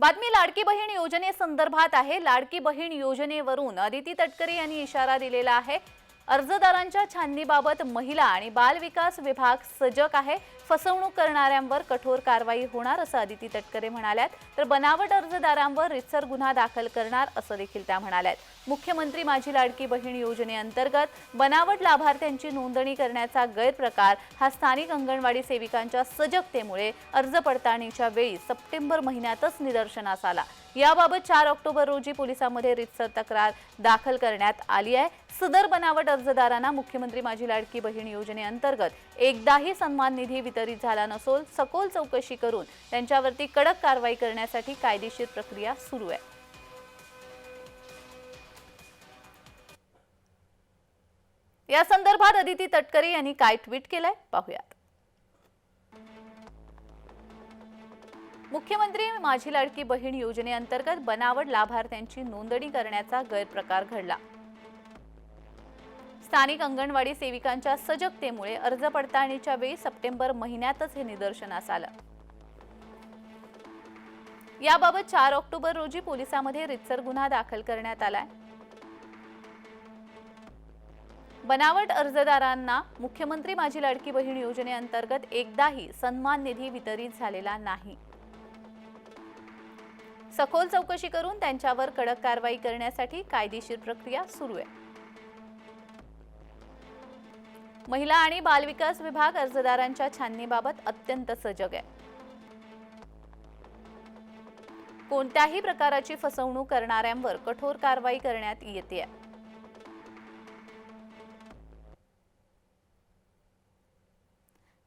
बातमी लाडकी बहीण योजनेसंदर्भात आहे. लाडकी बहीण योजनेवरून अदिती तटकरे यांनी इशारा दिलेला आहे. अर्जदारांच्या छाननीबाबत महिला आणि बालविकास विभाग सजग आहे. फसवणूक करणाऱ्यांवर कठोर कारवाई होणार असं अदिती तटकरे म्हणाल्यात. तर बनावट अर्जदारांवर रितसर गुन्हा दाखल करणार असं देखील त्या म्हणाल्यात. मुख्यमंत्री माझी लाडकी बहीण योजनेअंतर्गत बनावट लाभार्थ्यांची नोंदणी करण्याचा गैरप्रकार हा स्थानिक अंगणवाडी सेविकांच्या सजगतेमुळे अर्ज पडताळणीच्या वेळी सप्टेंबर महिन्यातच निदर्शनास आला. याबाबत चार ऑक्टोबर रोजी पोलिसांमध्ये रितसर तक्रार दाखल करण्यात आली आहे. सदर बनावट अर्जदारांना मुख्यमंत्री माझी लाडकी बहीण योजनेअंतर्गत एकदाही सन्मान निधी वितरित झाला नसून सखोल चौकशी करून त्यांच्यावरती कडक कारवाई करण्यासाठी कायदेशीर प्रक्रिया सुरू आहे. या संदर्भात अदिती तटकरे यांनी काय ट्विट केलंय? पाहूयात. मुख्यमंत्री माझी लाडकी बहीण योजनेअंतर्गत बनावट लाभार्थ्यांची नोंदणी करण्याचा गैरप्रकार घडला. स्थानिक अंगणवाडी सेविकांच्या सजगतेमुळे अर्ज पडताळणीच्या वेळी सप्टेंबर महिन्यातच हे निदर्शनास आलं. याबाबत चार ऑक्टोबर रोजी पोलिसांमध्ये रितसर गुन्हा दाखल करण्यात आलाय. बनावट अर्जदारांना मुख्यमंत्री माझी लाडकी बहीण योजनेअंतर्गत एकदाही सन्मान निधी वितरित झालेला नाही. सखोल चौकशी करून त्यांच्यावर कडक कारवाई करण्यासाठी कायदेशीर प्रक्रिया सुरू आहे. महिला आणि बालविकास विभाग अर्जदारांच्या छाननीबाबत अत्यंत सजग आहे. कोणत्याही प्रकाराची फसवणूक करणाऱ्यांवर कठोर कारवाई करण्यात येते आहे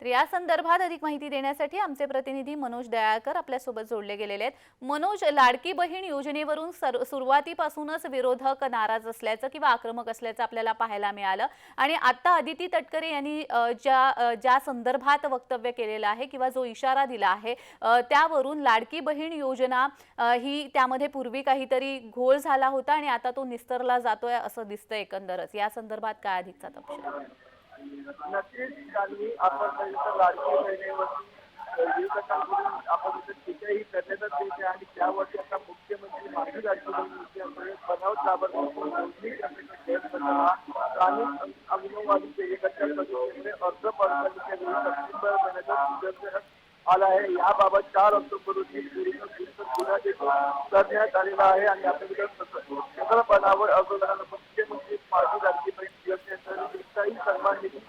तर या संदर्भात अधिक माहिती देण्यासाठी आमचे प्रतिनिधी मनोज दयाळकर आपल्यासोबत जोडले गेलेले आहेत. मनोज लाडकी बहीण योजनेवरून सर- सुरुवातीपासूनच विरोधक नाराज असल्याचं किंवा आक्रमक असल्याचं आपल्याला पाहायला मिळालं. आणि आता अदिती तटकरे यांनी ज्या ज्या संदर्भात वक्तव्य केलेलं आहे किंवा जो इशारा दिला आहे त्यावरून लाडकी बहीण योजना ही त्यामध्ये पूर्वी काहीतरी घोळ झाला होता आणि आता तो निस्तरला जातोय असं दिसतं एकंदरच. या संदर्भात काय अधिकचा तपशील? नक्कीच त्यांनी आपण बघितलं लाडकी बहिणीवरती विरोधकांकडून आपण इथे टीकाही करण्यातच येते आणि त्यावरती आता मुख्यमंत्री माझी लाडकी बहीण बनावट लाभार्थी नोंदणी करण्याचा स्थानिक अंगणवाडी सेविकांच्या पद्धतीने अर्ज पडताळणीच्या वेळी सप्टेंबर महिन्याचा निदर्शनास आला आहे. याबाबत चार ऑक्टोबर रोजी पोलिसांत गुन्हा देखील करण्यात आलेला आहे आणि आपल्या सदर बनावट अर्जदारांना मुख्यमंत्री माझी लाडकी बहीण योजनेअंतर्गत एकदाही सन्मान निधी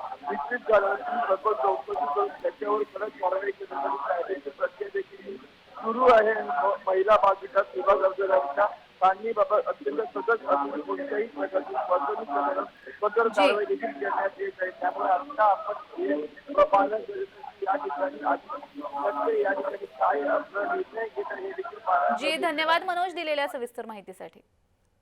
विस्तृत चौकशी करून त्याच्यावर कारवाई करण्यासाठी प्रक्रिया देखील सुरू आहे महिला बाल विकास विभाग अर्जदारांच्या काढणीबाबत अत्यंत सतत असून कोणत्याही प्रकारची फसवणूक करण्याला कठोर कारवाई देखील करण्यात येत आहे त्यामुळे आता आपण हे पालन या ठिकाणी या ठिकाणी काय आपला निर्णय घेत आहे हे देखील जी धन्यवाद मनोज दिलेल्या सविस्तर माहितीसाठी.